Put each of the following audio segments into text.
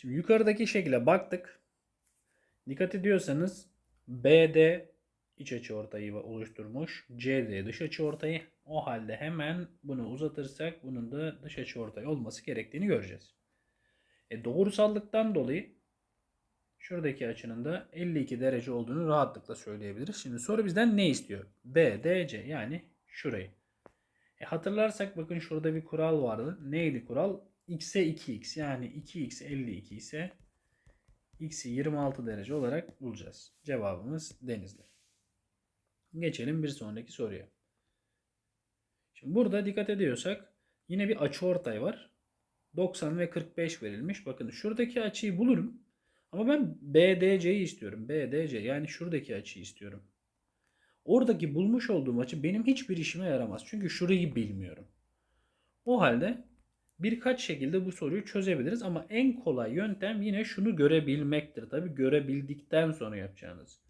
Şimdi yukarıdaki şekle baktık. Dikkat ediyorsanız BD iç açı ortayı oluşturmuş. CD dış açı ortayı. O halde hemen bunu uzatırsak bunun da dış açı ortayı olması gerektiğini göreceğiz. E, doğrusallıktan dolayı şuradaki açının da 52 derece olduğunu rahatlıkla söyleyebiliriz. Şimdi soru bizden ne istiyor? BDC yani şurayı. E, hatırlarsak bakın şurada bir kural vardı. Neydi kural? X'e 2x yani 2x 52 ise x'i 26 derece olarak bulacağız. Cevabımız denizli. Geçelim bir sonraki soruya. Şimdi burada dikkat ediyorsak yine bir açıortay var. 90 ve 45 verilmiş. Bakın şuradaki açıyı bulurum. Ama ben BDC'yi istiyorum. BDC yani şuradaki açıyı istiyorum. Oradaki bulmuş olduğum açı benim hiçbir işime yaramaz. Çünkü şurayı bilmiyorum. O halde birkaç şekilde bu soruyu çözebiliriz ama en kolay yöntem yine şunu görebilmektir. Tabi görebildikten sonra yapacağınız.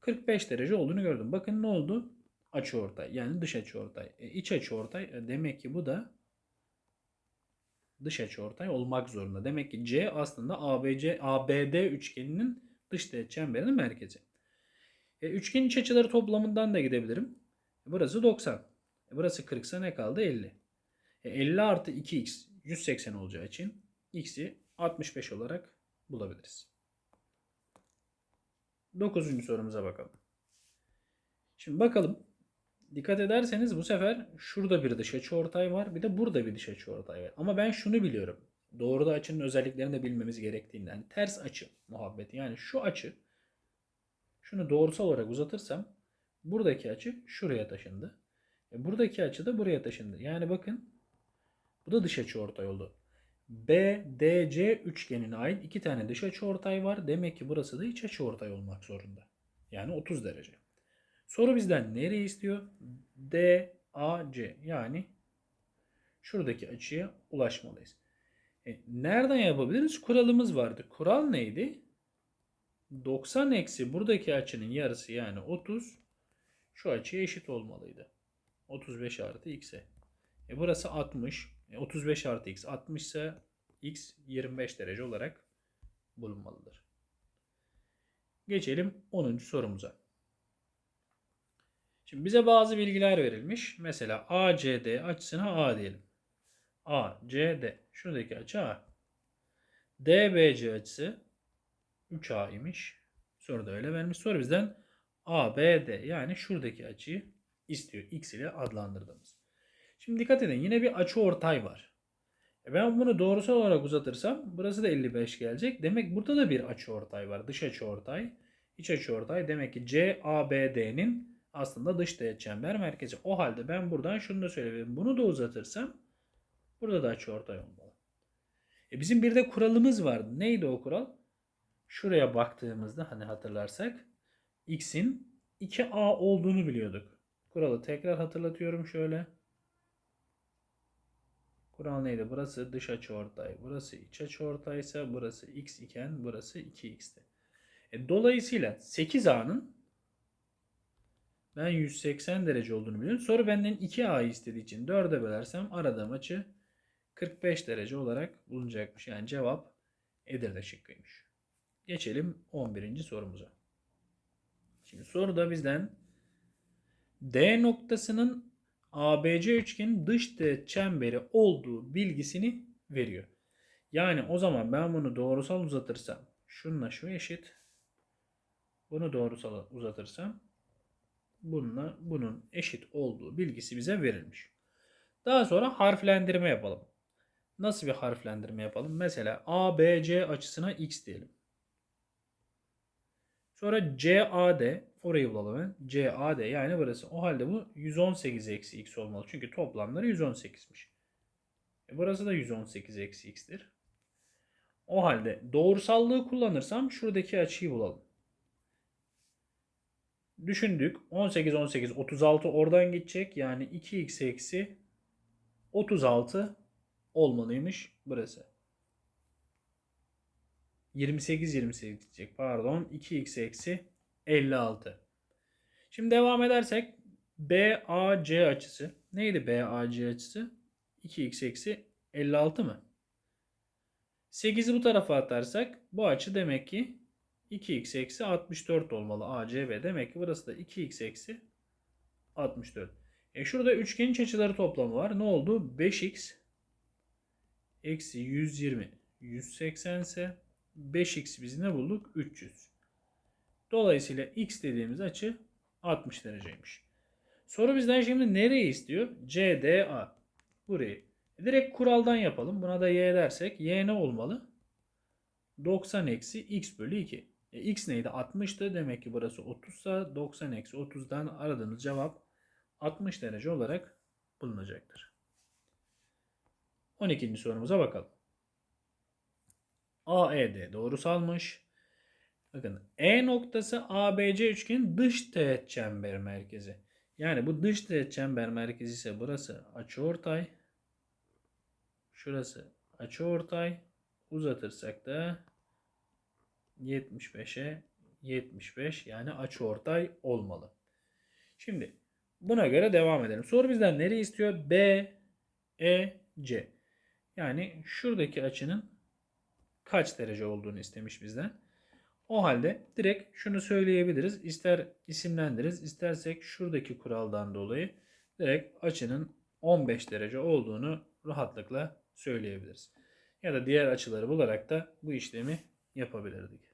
45 derece olduğunu gördüm. Bakın ne oldu? Açı ortay yani dış açı ortay. E, iç açı ortay e, demek ki bu da dış açı ortay olmak zorunda. Demek ki C aslında ABC ABD üçgeninin dış teğet çemberinin merkezi. E, üçgen iç açıları toplamından da gidebilirim. E, burası 90. E, burası 40 ise ne kaldı? 50. E, 50 artı 2x 180 olacağı için x'i 65 olarak bulabiliriz. 9. sorumuza bakalım. Şimdi bakalım. Dikkat ederseniz bu sefer şurada bir dış açı ortay var. Bir de burada bir dış açı ortay var. Ama ben şunu biliyorum. Doğruda açının özelliklerini de bilmemiz gerektiğinden. ters açı muhabbeti. Yani şu açı şunu doğrusal olarak uzatırsam buradaki açı şuraya taşındı. E buradaki açı da buraya taşındı. Yani bakın bu da dış açı ortay oldu. BDC üçgenine ait iki tane dış açı ortay var. Demek ki burası da iç açı ortay olmak zorunda. Yani 30 derece. Soru bizden nereyi istiyor? DAC yani şuradaki açıya ulaşmalıyız. E, nereden yapabiliriz? Kuralımız vardı. Kural neydi? 90 eksi buradaki açının yarısı yani 30 şu açıya eşit olmalıydı. 35 artı x'e. E burası 60. E 35 artı x 60 ise x 25 derece olarak bulunmalıdır. Geçelim 10. sorumuza. Şimdi bize bazı bilgiler verilmiş. Mesela ACD açısına A diyelim. ACD. Şuradaki açı A. DBC açısı 3A imiş. Soruda öyle vermiş. Soru bizden ABD yani şuradaki açıyı istiyor. X ile adlandırdığımız. Şimdi dikkat edin yine bir açı ortay var. E ben bunu doğrusal olarak uzatırsam burası da 55 gelecek. Demek burada da bir açı ortay var. Dış açı ortay, iç açı ortay. Demek ki CABD'nin aslında dış teğet çember merkezi. O halde ben buradan şunu da söyleyebilirim. Bunu da uzatırsam burada da açı ortay olmalı. E bizim bir de kuralımız vardı. Neydi o kural? Şuraya baktığımızda hani hatırlarsak x'in 2a olduğunu biliyorduk. Kuralı tekrar hatırlatıyorum şöyle. Kural neydi? Burası dış açıortay. Burası iç açıortaysa burası x iken burası 2x'ti. E, dolayısıyla 8a'nın ben 180 derece olduğunu biliyorum. Soru benden 2a'yı istediği için 4'e bölersem aradığım açı 45 derece olarak bulunacakmış. Yani cevap Edirne şıkkıymış. Geçelim 11. sorumuza. Şimdi soruda bizden D noktasının ABC üçgenin dış teğet çemberi olduğu bilgisini veriyor. Yani o zaman ben bunu doğrusal uzatırsam şununla şu eşit. Bunu doğrusal uzatırsam bununla bunun eşit olduğu bilgisi bize verilmiş. Daha sonra harflendirme yapalım. Nasıl bir harflendirme yapalım? Mesela ABC açısına x diyelim. Sonra CAD orayı bulalım. Ben. CAD yani burası. O halde bu 118 eksi x olmalı. Çünkü toplamları 118'miş. E burası da 118 eksi x'tir. O halde doğrusallığı kullanırsam şuradaki açıyı bulalım. Düşündük. 18 18 36 oradan gidecek. Yani 2x eksi 36 olmalıymış burası. 28 28 diyecek. Pardon. 2x eksi 56. Şimdi devam edersek BAC açısı. Neydi BAC açısı? 2x eksi 56 mı? 8'i bu tarafa atarsak bu açı demek ki 2x eksi 64 olmalı. ACB demek ki burası da 2x eksi 64. E şurada üçgen iç açıları toplamı var. Ne oldu? 5x eksi 120 180 ise 5x biz ne bulduk? 300. Dolayısıyla x dediğimiz açı 60 dereceymiş. Soru bizden şimdi nereyi istiyor? CDA. Burayı. Direkt kuraldan yapalım. Buna da y dersek y ne olmalı? 90 eksi x bölü 2. E, x neydi? 60'tı. Demek ki burası 30 ise 90 eksi 30'dan aradığımız cevap 60 derece olarak bulunacaktır. 12. sorumuza bakalım. AED doğrusalmış. Bakın E noktası ABC üçgenin dış teğet çember merkezi. Yani bu dış teğet çember merkezi ise burası açıortay. Şurası açıortay. Uzatırsak da 75'e 75 yani açıortay olmalı. Şimdi buna göre devam edelim. Soru bizden nereyi istiyor? B, E, C. Yani şuradaki açının kaç derece olduğunu istemiş bizden. O halde direkt şunu söyleyebiliriz. İster isimlendiririz, istersek şuradaki kuraldan dolayı direkt açının 15 derece olduğunu rahatlıkla söyleyebiliriz. Ya da diğer açıları bularak da bu işlemi yapabilirdik.